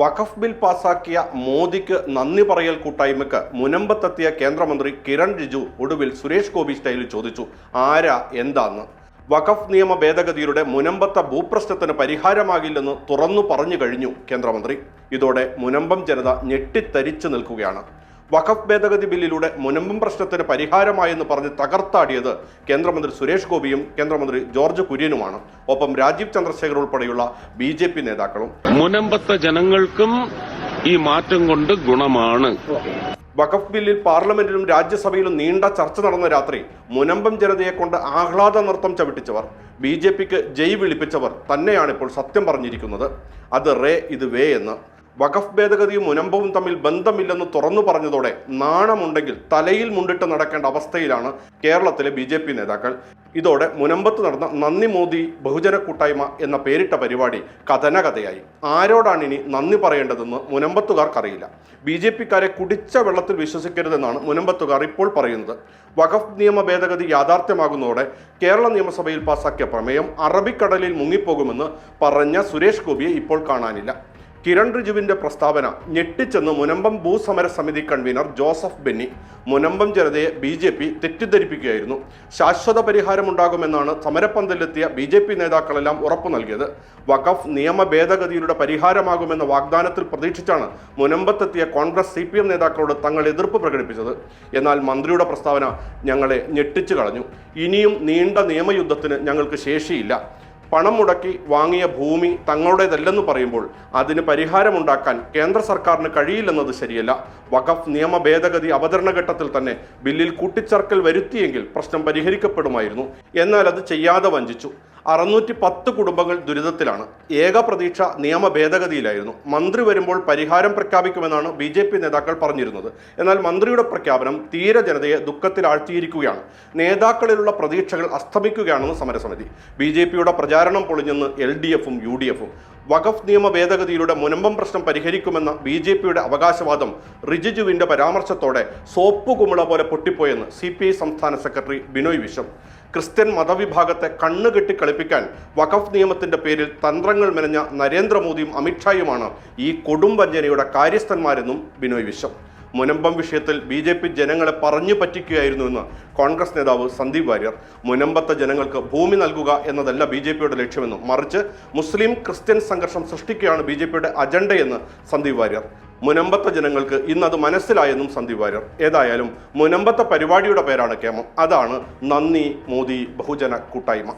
വഖഫ് bill പാസാക്കിയ മോദിക്ക് നന്ദി പറയൽ കൂട്ടായ്മയ്ക്ക് മുനമ്പത്തെത്തിയ കേന്ദ്രമന്ത്രി കിരൺ റിജു ഒടുവിൽ സുരേഷ് ഗോപി സ്റ്റൈലിൽ ചോദിച്ചു ആരാ എന്താന്ന്? വഖഫ് നിയമ ഭേദഗതിയുടെ മുനമ്പത്തെ ഭൂപ്രശ്നത്തിന് പരിഹാരമാകില്ലെന്ന് തുറന്നു പറഞ്ഞു കഴിഞ്ഞു കേന്ദ്രമന്ത്രി. ഇതോടെ മുനമ്പം ജനത ഞെട്ടിത്തരിച്ചു നിൽക്കുകയാണ്. വഖഫ് ഭേദഗതി ബില്ലിലൂടെ മുനമ്പും പ്രശ്നത്തിന് പരിഹാരമായെന്ന് പറഞ്ഞ് തകർത്താടിയത് കേന്ദ്രമന്ത്രി സുരേഷ് ഗോപിയും കേന്ദ്രമന്ത്രി ജോർജ് കുര്യനുമാണ്. ഒപ്പം രാജീവ് ചന്ദ്രശേഖർ ഉൾപ്പെടെയുള്ള ബി ജെ പി നേതാക്കളും. മുനമ്പത്തെ ജനങ്ങൾക്കും ഈ മാറ്റം കൊണ്ട് ഗുണമാണ്. വഖഫ് ബില്ലിൽ പാർലമെന്റിലും രാജ്യസഭയിലും നീണ്ട ചർച്ച നടന്ന രാത്രി മുനമ്പം ജനതയെ കൊണ്ട് ആഹ്ലാദ നൃത്തം ചവിട്ടിച്ചവർ ബി ജെ പിക്ക് ജയ് വിളിപ്പിച്ചവർ തന്നെയാണ് ഇപ്പോൾ സത്യം പറഞ്ഞിരിക്കുന്നത്. അത് റേ ഇത് വേ എന്ന്. വഖഫ് ഭേദഗതിയും മുനമ്പവും തമ്മിൽ ബന്ധമില്ലെന്ന് തുറന്നു പറഞ്ഞതോടെ നാണമുണ്ടെങ്കിൽ തലയിൽ മുണ്ടിട്ട് നടക്കേണ്ട അവസ്ഥയിലാണ് കേരളത്തിലെ ബി ജെ പി നേതാക്കൾ. ഇതോടെ മുനമ്പത്ത് നടന്ന നന്ദി മോദി ബഹുജന കൂട്ടായ്മ എന്ന പേരിട്ട പരിപാടി കഥനകഥയായി. ആരോടാണ് ഇനി നന്ദി പറയേണ്ടതെന്ന് മുനമ്പത്തുകാർക്കറിയില്ല. ബി ജെ പിക്കാരെ കുടിച്ച വെള്ളത്തിൽ വിശ്വസിക്കരുതെന്നാണ് മുനമ്പത്തുകാർ ഇപ്പോൾ പറയുന്നത്. വഖഫ് നിയമ ഭേദഗതി യാഥാർത്ഥ്യമാകുന്നതോടെ കേരള നിയമസഭയിൽ പാസാക്കിയ പ്രമേയം അറബിക്കടലിൽ മുങ്ങിപ്പോകുമെന്ന് പറഞ്ഞ സുരേഷ് ഗോപിയെ ഇപ്പോൾ കാണാനില്ല. കിരൺ റിജുവിന്റെ പ്രസ്താവന ഞെട്ടിച്ചെന്ന് മുനമ്പം ഭൂസമര സമിതി കൺവീനർ ജോസഫ് ബെന്നി മുനമ്പം ജനതയെ ബി ജെ പി തെറ്റിദ്ധരിപ്പിക്കുകയായിരുന്നു. ശാശ്വത പരിഹാരമുണ്ടാകുമെന്നാണ് സമരപ്പന്തലിലെത്തിയ ബി ജെ പി നേതാക്കളെല്ലാം ഉറപ്പു നൽകിയത്. വഖഫ് നിയമ ഭേദഗതിയുടെ പരിഹാരമാകുമെന്ന വാഗ്ദാനത്തിൽ പ്രതീക്ഷിച്ചാണ് മുനമ്പത്തെത്തിയ കോൺഗ്രസ് സി പി എം നേതാക്കളോട് തങ്ങൾ എതിർപ്പ് പ്രകടിപ്പിച്ചത്. എന്നാൽ മന്ത്രിയുടെ പ്രസ്താവന ഞങ്ങളെ ഞെട്ടിച്ചു കളഞ്ഞു. ഇനിയും നീണ്ട നിയമയുദ്ധത്തിന് ഞങ്ങൾക്ക് ശേഷിയില്ല. പണം മുടക്കി വാങ്ങിയ ഭൂമി തങ്ങളുടേതല്ലെന്ന് പറയുമ്പോൾ അതിന് പരിഹാരമുണ്ടാക്കാൻ കേന്ദ്ര സർക്കാരിന് കഴിയില്ലെന്നത് ശരിയല്ല. വഖഫ് നിയമ ഭേദഗതി അവതരണ ഘട്ടത്തിൽ തന്നെ ബില്ലിൽ കൂട്ടിച്ചേർക്കൽ വരുത്തിയെങ്കിൽ പ്രശ്നം പരിഹരിക്കപ്പെടുമായിരുന്നു. എന്നാൽ അത് ചെയ്യാതെ വഞ്ചിച്ചു. അറുന്നൂറ്റി പത്ത് കുടുംബങ്ങൾ ദുരിതത്തിലാണ്. ഏക പ്രതീക്ഷ നിയമ ഭേദഗതിയിലായിരുന്നു. മന്ത്രി വരുമ്പോൾ പരിഹാരം പ്രഖ്യാപിക്കുമെന്നാണ് ബി ജെ പി നേതാക്കൾ പറഞ്ഞിരുന്നത്. എന്നാൽ മന്ത്രിയുടെ പ്രഖ്യാപനം തീരെ ജനതയെ ദുഃഖത്തിലാഴ്ത്തിയിരിക്കുകയാണ്. നേതാക്കളിലുള്ള പ്രതീക്ഷകൾ അസ്തമിക്കുകയാണെന്ന് സമരസമിതി. ബി ജെ പിയുടെ പ്രചാരണം പൊളിഞ്ഞെന്ന് എൽ ഡി എഫും യു ഡി എഫും വഖഫ് നിയമ ഭേദഗതിയിലൂടെ മുനമ്പം പ്രശ്നം പരിഹരിക്കുമെന്ന ബി ജെ പിയുടെ അവകാശവാദം റിജിജുവിന്റെ പരാമർശത്തോടെ സോപ്പ് കുമിള പോലെ പൊട്ടിപ്പോയെന്ന് സി പി ഐ സംസ്ഥാന സെക്രട്ടറി ബിനോയ് വിശ്വം. ക്രിസ്ത്യൻ മതവിഭാഗത്തെ കണ്ണുകെട്ടി കളിപ്പിക്കാൻ വഖഫ് നിയമത്തിന്റെ പേരിൽ തന്ത്രങ്ങൾ മെനഞ്ഞ നരേന്ദ്രമോദിയും അമിത്ഷായുമാണ് ഈ കൊടും വഞ്ചനയുടെ കാര്യസ്ഥന്മാരെന്നും ബിനോയ് വിശ്വം. മുനമ്പം വിഷയത്തിൽ ബി ജെ പി ജനങ്ങളെ പറഞ്ഞു പറ്റിക്കുകയായിരുന്നുവെന്ന് കോൺഗ്രസ് നേതാവ് സന്ദീപ് വാര്യർ. മുനമ്പത്തെ ജനങ്ങൾക്ക് ഭൂമി നൽകുക എന്നതല്ല ബി ജെ പിയുടെ ലക്ഷ്യമെന്നും മറിച്ച് മുസ്ലിം ക്രിസ്ത്യൻ സംഘർഷം സൃഷ്ടിക്കുകയാണ് ബി ജെ പിയുടെ അജണ്ടയെന്ന് സന്ദീപ് വാര്യർ. മുനമ്പത്തെ ജനങ്ങൾക്ക് ഇന്ന് അത് മനസ്സിലായെന്നും സന്ദീപ് വാര്യർ. ഏതായാലും മുനമ്പത്തെ പരിപാടിയുടെ പേരാണ് കേമം. അതാണ് നന്ദി മോദി ബഹുജന കൂട്ടായ്മ.